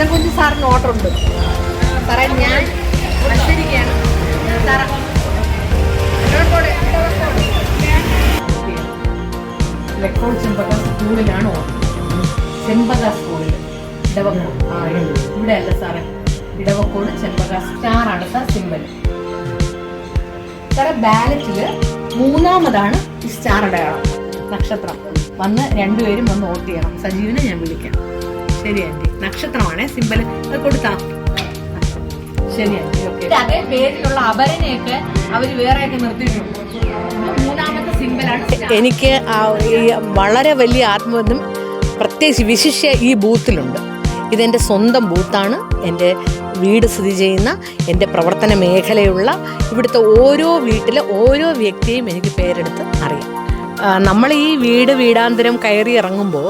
അച്ഛൻ കുഞ്ഞു സാറിന് ഓർഡർ ഉണ്ട് സാറേ ഞാൻ മത്സരിക്കുകയാണ്. സാറ. ഇലക്ട്രോൺ ചെമ്പക സ്കൂളിലാണ്? ഓർഡർ ചെമ്പക സ്കൂളിൽ ഇടവക്കോട്. ആ ഇവിടെ അല്ല സാറേ. ഇടവക്കോട് ചെമ്പക സ്റ്റാർ ആണ് സാർ സിമ്പൽ. സാറേ ബാലറ്റിൽ മൂന്നാമതാണ് ഈ സ്റ്റാർ അടയാളം. നക്ഷത്രം. വന്ന് രണ്ടുപേരും വന്ന് വോട്ട് ചെയ്യണം. സജീവിനെ ഞാൻ വിളിക്കാം. ശരി ആന്റി. നക്ഷത്രമാണേ സിമ്പൽ അത് കൊടുത്താ ശരി ആന്റി ഓക്കെ. അതേ പേരിലുള്ള അപരനെയൊക്കെ അവർ വേറെയൊക്കെ നിർത്തിയിട്ടുണ്ട്. മൂന്നാമത്തെ സിമ്പലാണ് എനിക്ക് ഈ വളരെ വലിയ ആത്മബന്ധം പ്രത്യേകിച്ച് വിശിഷ്യ ഈ ബൂത്തിലുണ്ട്. ഇതെന്റെ സ്വന്തം ബൂത്താണ്. എന്റെ വീട് സ്ഥിതി ചെയ്യുന്ന എന്റെ പ്രവർത്തന മേഖലയുള്ള ഇവിടുത്തെ ഓരോ വീട്ടിലെ ഓരോ വ്യക്തിയും എനിക്ക് പേരെടുത്ത് അറിയാം. നമ്മൾ ഈ വീട് വീടാന്തരം കയറി ഇറങ്ങുമ്പോൾ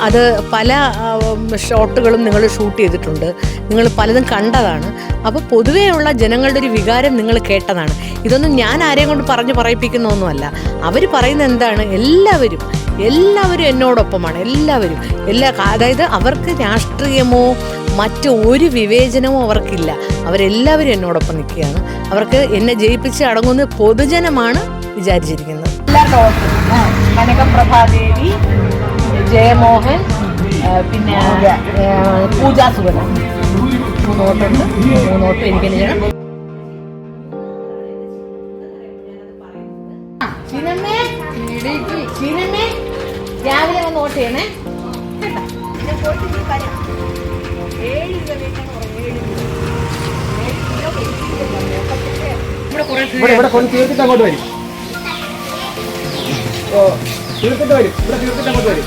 അത് പല ഷോട്ടുകളും നിങ്ങൾ ഷൂട്ട് ചെയ്തിട്ടുണ്ട്. നിങ്ങൾ പലതും കണ്ടതാണ്. അപ്പോൾ പൊതുവേ ഉള്ള ജനങ്ങളുടെ ഒരു വികാരം നിങ്ങൾ കേട്ടതാണ്. ഇതൊന്നും ഞാൻ ആരെയും കൊണ്ട് പറഞ്ഞു പറയിപ്പിക്കുന്നൊന്നുമല്ല. അവർ പറയുന്നത് എന്താണ്? എല്ലാവരും എല്ലാവരും എന്നോടൊപ്പമാണ്. എല്ലാവരും എല്ലാ അതായത് അവർക്ക് രാഷ്ട്രീയമോ മറ്റ് ഒരു വിവേചനമോ അവർക്കില്ല. അവരെല്ലാവരും എന്നോടൊപ്പം നിൽക്കുകയാണ്. അവർക്ക് എന്നെ ജയിപ്പിച്ച് അടങ്ങുന്ന പൊതുജനമാണ് വിചാരിച്ചിരിക്കുന്നത്. ജയമോഹൻ പിന്നെ പൂജാ സുഗത മൂന്നോട്ടുണ്ട് മൂന്നോട്ട് എനിക്ക് ചെയ്യണം. ചീനമ്മേ, രാവിലെ വന്ന് വോട്ട് ചെയ്യണേ. ഇവിടെ കൊണ്ട് തീർത്തിട്ട് അങ്ങോട്ട് വരും. ഓ തീർത്തിട്ട് വരും. ഇവിടെ തീർത്തിട്ട് അങ്ങോട്ട് വരും.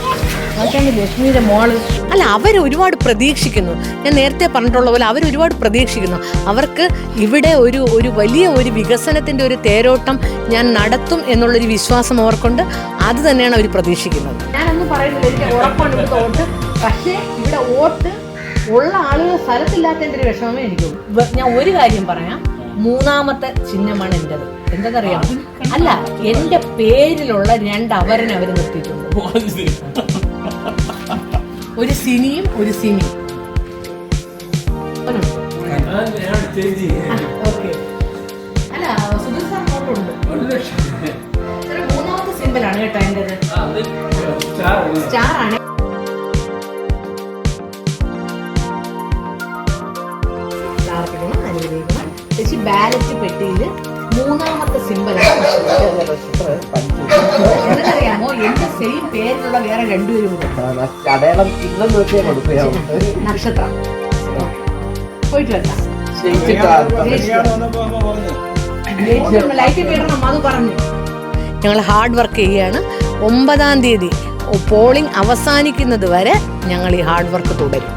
ലക്ഷ്മിയുടെ മോൾ. അല്ല അവർ ഒരുപാട് പ്രതീക്ഷിക്കുന്നു. ഞാൻ നേരത്തെ പറഞ്ഞിട്ടുള്ള പോലെ അവർ ഒരുപാട് പ്രതീക്ഷിക്കുന്നു. അവർക്ക് ഇവിടെ ഒരു ഒരു വലിയ ഒരു വികസനത്തിന്റെ ഒരു തേരോട്ടം ഞാൻ നടത്തും എന്നുള്ളൊരു വിശ്വാസം അവർക്കുണ്ട്. അത് തന്നെയാണ് അവർ പ്രതീക്ഷിക്കുന്നത്. ഞാനൊന്നും പറയുന്നില്ല എനിക്ക് ഉറപ്പാണ് ഇവിടുത്തെ വോട്ട് പക്ഷേ ഇവിടെ വോട്ട് ഉള്ള ആളുകൾ സ്ഥലത്തില്ലാത്തതിന്റെ ഒരു വിഷമമേ എനിക്കുള്ളൂ. ഞാൻ ഒരു കാര്യം പറയാം. മൂന്നാമത്തെ ചിഹ്നമാണ് എന്റെത് എന്തെന്നറിയാം അല്ല എന്റെ പേരിലുള്ള രണ്ട് അവരനെ അവർ നിർത്തിയിട്ടുണ്ട്. ഒരു സിനിയും ഒരു സിനിയും. അല്ല സുധീർ മൂന്നാമത്തെ സിമ്പിളാണ് കേട്ടോ എന്റെത് സ്റ്റാർ ആണ് ചേച്ചി ബാലറ്റ് പെട്ടിയിൽ മൂന്നാമത്തെ എന്നറിയാമോ എന്റെ സെയിം പേരിലുള്ള വേറെ രണ്ടുപേരും കൂടെ. അടയാളം ചിഹ്നം നോക്കിയാൽ കൊടുക്കുകയാവും നക്ഷത്രം. പോയിട്ട് ഞങ്ങൾ ഹാർഡ് വർക്ക് ചെയ്യുകയാണ്. ഒമ്പതാം തീയതി പോളിംഗ് അവസാനിക്കുന്നത് വരെ ഞങ്ങൾ ഈ ഹാർഡ് വർക്ക് തുടരും.